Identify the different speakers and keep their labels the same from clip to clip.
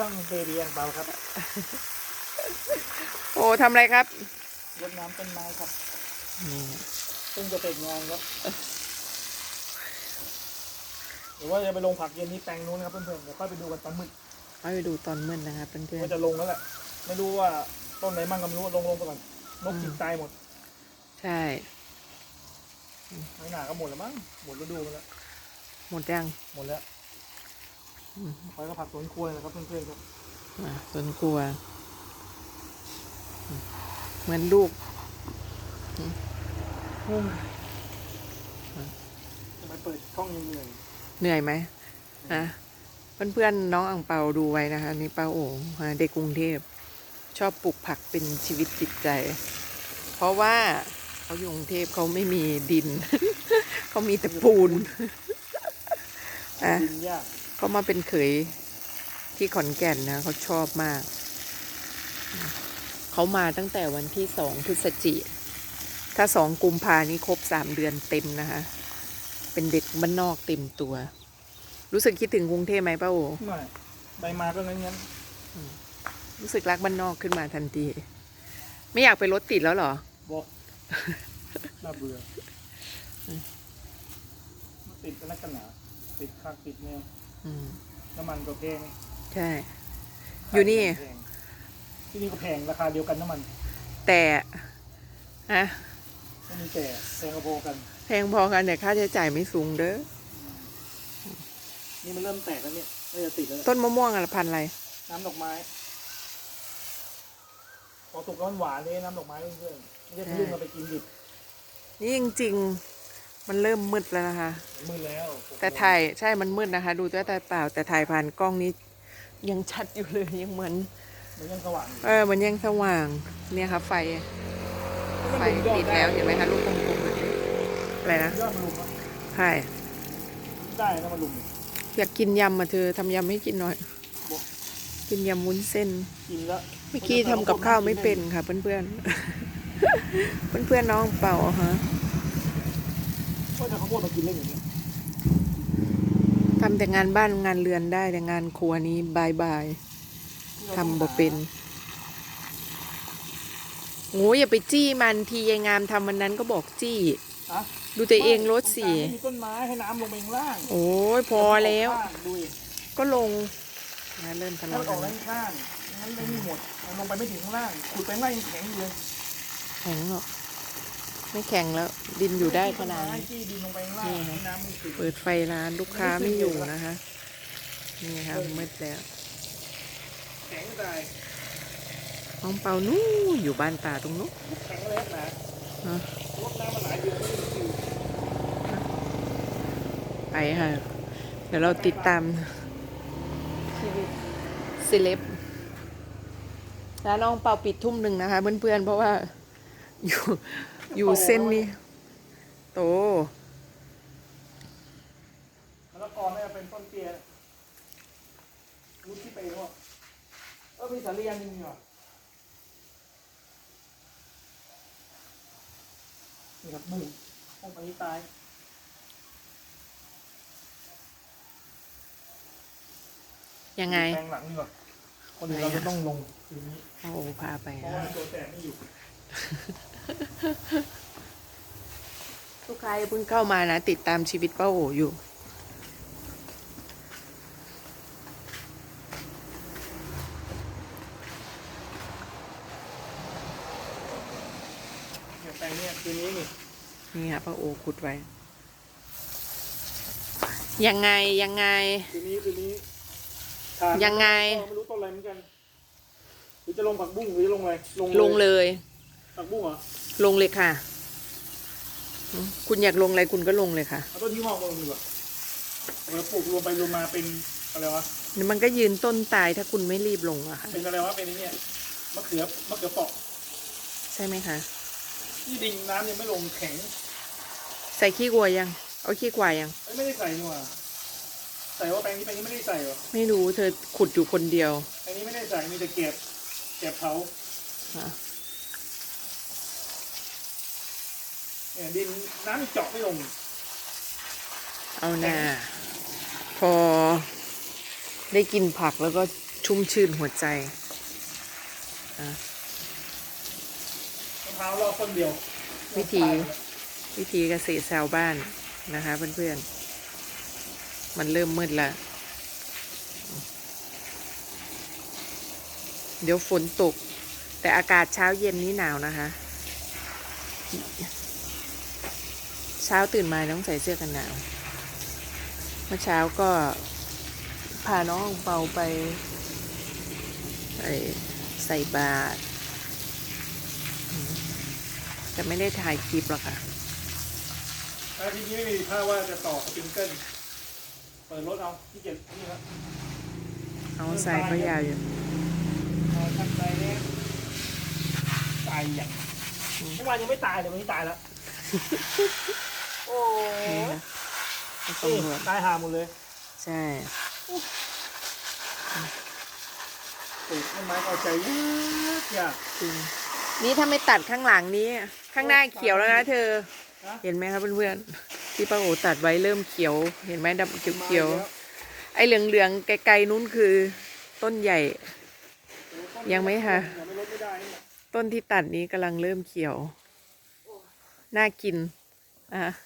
Speaker 1: ช่างเบเรียนเบาครับ
Speaker 2: โอ้ทำอะไรครับ
Speaker 1: รดน้ำต้นไม้ครับซึ่งจะเป็นงานครับหรือว่าจะไปลงผักเย็นที่แปลงนู้นนะครับเพื่อนๆเดี๋ยวค่อยไปดูกันตอนมืด
Speaker 2: เอาไปดูตอนมืดนะครับเพื่อน
Speaker 1: ว่าจะลงแล้วแหละไม่รู้ว่าต้นไหนมั่งก็ไม่รู้ลงลงไปก่อนนกกินตายหมด
Speaker 2: ๆใช่
Speaker 1: ไม่หนาก็หมดแล้วมั้งหมดฤดูมันแล้ว
Speaker 2: หมดยัง
Speaker 1: หมดแล้ว
Speaker 2: อืม
Speaker 1: คอยก็ผักสวนครัวเลยนะครับเพื่อนๆครับ
Speaker 2: อะสวนครัวอืมเหมือนลูก
Speaker 1: งงทำไมเปิดช่องยังเหนื่อย
Speaker 2: เหนื่อยไหมฮะเพื่อนๆน้องอ่างเปาดูไว้นะคะนี่ป้าโอ๋ฮะเด็กกรุงเทพ ชอบปลูกผักเป็นชีวิตจิตใจ เพราะว่าเขาอยู่กรุงเทพเขาไม่มีดิน เขามีแต่ปูนอะ
Speaker 1: ดินยาก
Speaker 2: เขามาเป็นเขยที่ขอนแก่นนะเขาชอบมาก เขามาตั้งแต่วันที่สองพฤศจิ ถ้าสองกุมภานี้ครบสามเดือนเต็มนะคะ เป็นเด็กบ้านนอกเต็มตัว รู้สึกคิดถึงกรุงเทพไหมป้าโอ
Speaker 1: ไม่ใบมาก็งั้นงั้น
Speaker 2: รู้สึกรักบ้านนอกขึ้นมาทันที ไม่อยากไปรถติดแล้วเหรอ
Speaker 1: บอกน่าเบื่อมาติดกันนักกันหนาติดคักติดแนว
Speaker 2: อืม
Speaker 1: น้ำมันก็แพง
Speaker 2: ใช่ อยู่นี่
Speaker 1: แพงที่นี่ก็แพงราคาเดียวกันน้ำมัน
Speaker 2: แต่อะ
Speaker 1: ไม่มีแต่แพงกระโพกัน
Speaker 2: แพงพอกันแต่ค่าใช้จ่ายไม่สูงเด้อ
Speaker 1: นี่มันเริ่มแตกแล้วเนี่ยไม่จะติดแล้วแหละ
Speaker 2: ต้นมะม่วงอะไรพันธุ์อะไร
Speaker 1: น้ำดอกไม้พอสุกแล้วมันหวานเลยน้ำดอกไม้เพื่อนๆไม่ใช่ทะลึ่งเราไปกินดิบ
Speaker 2: นี่จริงๆ มันเริ่มมืดแล้วนะคะ
Speaker 1: มืดแล้ว
Speaker 2: แต่ถ่ายใช่มันมืดนะคะ ดูด้วยตาเปล่า แต่ถ่ายผ่านกล้องนี้ ยังชัดอยู่เลยยังเหมือน
Speaker 1: มันยังสว่างอยู่
Speaker 2: เออมันยังสว่างเนี่ยค่ะไฟ ไฟติดแล้วเห็นไหมคะลูกกลมๆแบบนี้อะไรนะ
Speaker 1: ยอดมันลุมอะ
Speaker 2: ใช่
Speaker 1: ได้นะมันลุม
Speaker 2: อยากกินยำมาเธอทำยำให้กินหน่อย
Speaker 1: บอก
Speaker 2: กินยำวุ้นเส้น
Speaker 1: กินแล้ว
Speaker 2: เมื่อกี้ทำกับข้าวไม่เป็นค่ะ เพื่อนๆเพื่อนๆน้องเปล่าฮะ
Speaker 1: ก็จะข้าวโพดมากินเล่นอย่างนี้
Speaker 2: ทำแต่งานบ้านงานเรือนได้แต่งานครัวนี้บายบายทำบ่เป็นโอ้ยอย่าไปจี้มันทียายงามทำวันนั้นก็บอกจี้
Speaker 1: ฮะ
Speaker 2: ดูตัวเองรถสิ
Speaker 1: ตรงกลางไม่มีต้นไม้ให้น้ำลงไปข้างล่าง
Speaker 2: โอ้ยพอแล้ว
Speaker 1: ดูดิ
Speaker 2: ก็ลงนะเริ่มทะ
Speaker 1: ถ้า
Speaker 2: เลาะ
Speaker 1: มันอ
Speaker 2: กั
Speaker 1: อก
Speaker 2: น
Speaker 1: ด้านข้างงั้นไม่มีหมดมันลงไปไม่ถึงข้างล่างขุดไปข้างล่างยังแข็งอยู่เลย
Speaker 2: แข็งหรอก ไม่แข็งแล้วดินอยู่ได้ขนาด
Speaker 1: ต้นไม้
Speaker 2: นี้
Speaker 1: ที่ดินลงไปข้างล่าง
Speaker 2: นี่
Speaker 1: ให้น้ำมันถึง
Speaker 2: เปิดไฟร้านลูกค้าไม่อยู่นะคะ นี่ค่ะมืดแล้ว
Speaker 1: แข็งตาย
Speaker 2: ห้องเปานู่นอยู่บ้านตาตรงนู้น
Speaker 1: แข็งเลยนะ
Speaker 2: ฮะ
Speaker 1: รดน้ำมาหลายเดือนไม่ได้กิน
Speaker 2: ไปค่ะ เดี๋ยวเราติดตามชีวิตเซเลบร้านน้องเปาปิดทุ่มหนึ่งนะคะเพื่อนๆเพราะว่าอยู่ อยู่เส้นนี้ โต
Speaker 1: มะละกอไม่เป็นต้นเตี้ยรู้ที่ไปแล้วอะเออมีสาลีอันหนึงอยู่อะนี่ครับบุ้งพวกอันนี้ตาย
Speaker 2: ยังไง
Speaker 1: แปลงหลังดีกว่าคนอื่นเราจะต้องลงทีนี้
Speaker 2: โอ้พาไป
Speaker 1: เพราะ
Speaker 2: นะ
Speaker 1: ว่าตัวแตกไม่อยู่
Speaker 2: ลูกค้าอย่าเพิ่งเข้ามานะ ติดตามชีวิตป้าโออยู่
Speaker 1: เนี่ยแปลงเนี่ยคืนนี้นี่
Speaker 2: นี่ค่ะป้าโอขุดไว้ ยังไงยังไง
Speaker 1: คืนนี้คืนนี้ทาน
Speaker 2: ยังไง
Speaker 1: ไม่รู้ต้นอะไรเหมือนกันหรือจะลงผักบุ้งหรือจะลงอะไร
Speaker 2: ลงเลย
Speaker 1: ผักบุ้งเหรอ
Speaker 2: ลงเลยค่ะ คุณอยากลงอะไรคุณก็ลงเลยค่ะ
Speaker 1: เอาต้นที่งอกมาลงดีกว่าเดี๋ยวปลูกรวมไปรวมมาเป็นอะไรวะ
Speaker 2: เดี๋ยวมันก็ยืนต้นตายถ้าคุณไม่รีบลงอะค่ะ
Speaker 1: เป็นอะไรวะเป็นไอ้เนี่ยมะเขือมะเขือเปอก
Speaker 2: ใช่ไหมคะ
Speaker 1: ที่ดินน้ำยังไม่ลงแข็ง
Speaker 2: ใส่ขี้วัวยังเอาขี้ควายยัง
Speaker 1: เอ้ยไม่ได้ใส่นี่หว่าใส่ว่าแปลงนี้แปลงนี้ไม่ได้ใส่เหรอ
Speaker 2: ไม่รู้เธอขุดอยู่คนเดียว
Speaker 1: แปลงนี้ไม่ได้ใส่มีแต่เก็บเก็บเผา
Speaker 2: อะ
Speaker 1: เนี่ยดินน้ำเจาะไม่ลง
Speaker 2: เอาหน้าพอได้กินผักแล้วก็ชุ่มชื่นหัวใจ
Speaker 1: มะพร้าวรอบต้นเดียว
Speaker 2: วิธี วิธีเกษตรชาวบ้านนะคะเพื่อนๆ มันเริ่มมืดแล้วเดี๋ยวฝนตก แต่อากาศเช้าเย็นนี้หนาวนะคะ เช้าตื่นมาต้องใส่เสื้อกันหนาว เมื่อเช้าก็พาน้องเปาไปไอ้ใส่บาตรอืมแต่ไม่ได้ถ่ายคลิปหรอกค่ะ
Speaker 1: ถ้าทีนี้ไม่มีท่าว่าจะต่อสปริงเกิลเปิดรถเอาที่เกียจนี่ครับ
Speaker 2: เอาใส่ก็ยาวอยู่
Speaker 1: เอาทักใจเนี่ยตายอย่าง
Speaker 2: อืม
Speaker 1: เมื่อวานยังไม่ตายเลยวันนี้ตายแล้ว โอ้
Speaker 2: นี่
Speaker 1: ย
Speaker 2: นะไป
Speaker 1: นี่
Speaker 2: สำรวจ
Speaker 1: ตายหาหมดเลย
Speaker 2: ใช่
Speaker 1: ปลูกต้นไม้ก็เอาใจยากยาก
Speaker 2: จริงนี่ถ้าไม่ตัดข้างหลังนี้ ข้างหน้าเขียวแล้วนะเธอ
Speaker 1: นะ
Speaker 2: เห็นไหมครับเพื่อนๆที่ป้าโอตัดไว้เริ่มเขียว เห็นไหมดำเขียวๆไอ้เหลืองๆไกลๆนู้นคือ ต้นใหญ่ยังไหมคะ
Speaker 1: ยังไม่ลดไม่ได้นี่แหละ
Speaker 2: ต้นที่ตัดนี้กำลังเริ่มเขียว น่ากินอะ
Speaker 1: ด้วยฝรั่ง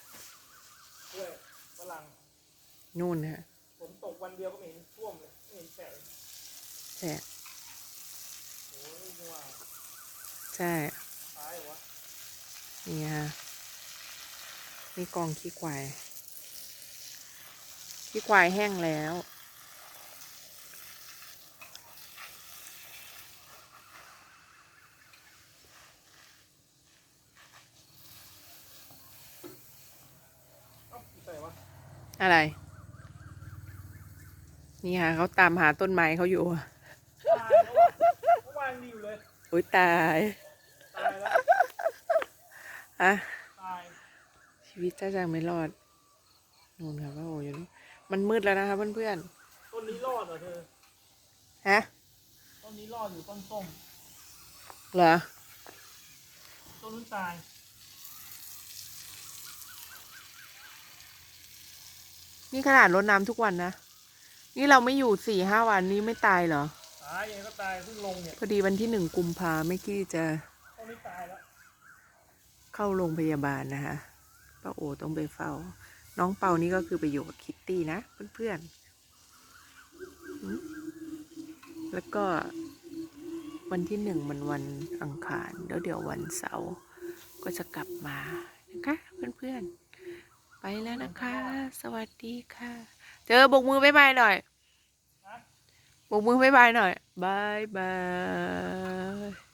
Speaker 2: นู่นฮะ
Speaker 1: ฝนตกวันเดียวก็ไม่เห็นท่วมเลยไม่เห็นแฉะเลย
Speaker 2: ใช่
Speaker 1: โอ้ยนี่ว่า
Speaker 2: ใช่
Speaker 1: ตายเหรอวะ
Speaker 2: นี่ฮะนี่กองขี้ควายขี้ควายแห้งแล้ว
Speaker 1: เอ้าใส่วะ
Speaker 2: อะไร นี่ค่ะเขาตามหาต้นไม้เขาอยู่
Speaker 1: ตายแล้ววะเมื่อวานดีอยู่เลย
Speaker 2: โอ้ยตาย
Speaker 1: ตายแล้ว
Speaker 2: อะ
Speaker 1: ตาย
Speaker 2: ชีวิตถ้าจะไม่รอดนู่นค่ะว่าโอ้ยอยู่นู่นมันมืดแล้วนะคะเพื่อน
Speaker 1: ต้นนี้รอดเหรอเธอ
Speaker 2: ๆฮะ
Speaker 1: ต้นนี้รอดอยู่ต้นส้ม
Speaker 2: เหรอ
Speaker 1: ต้นนู้นตาย
Speaker 2: นี่ขนาดรดน้ำทุกวันนะ นี่เราไม่อยู่สี่ห้าวันนี้ไม่ตายเหรอ
Speaker 1: ตายยังไงก็ตายเพิ่งลงเนี่ย
Speaker 2: พอดีวันที่หนึ่งกุมภาไม่คิดจะ
Speaker 1: ต้นนี้ตายแล้ว
Speaker 2: เข้าโรงพยาบาลนะคะป้าโอต้องไปเฝ้า น้องเปานี่ก็คือไปอยู่กับคิตตี้นะเพื่อนๆอืมแล้วก็วันที่หนึ่งมันวันอังคารแล้วเดี๋ยววันเสาร์ก็จะกลับมานะคะเพื่อนๆ ไปแล้วนะคะ สวัสดีค่ะ เจอบกมือบายบายหน่อย
Speaker 1: นะ
Speaker 2: บกมือบายบายหน่อยบายบาย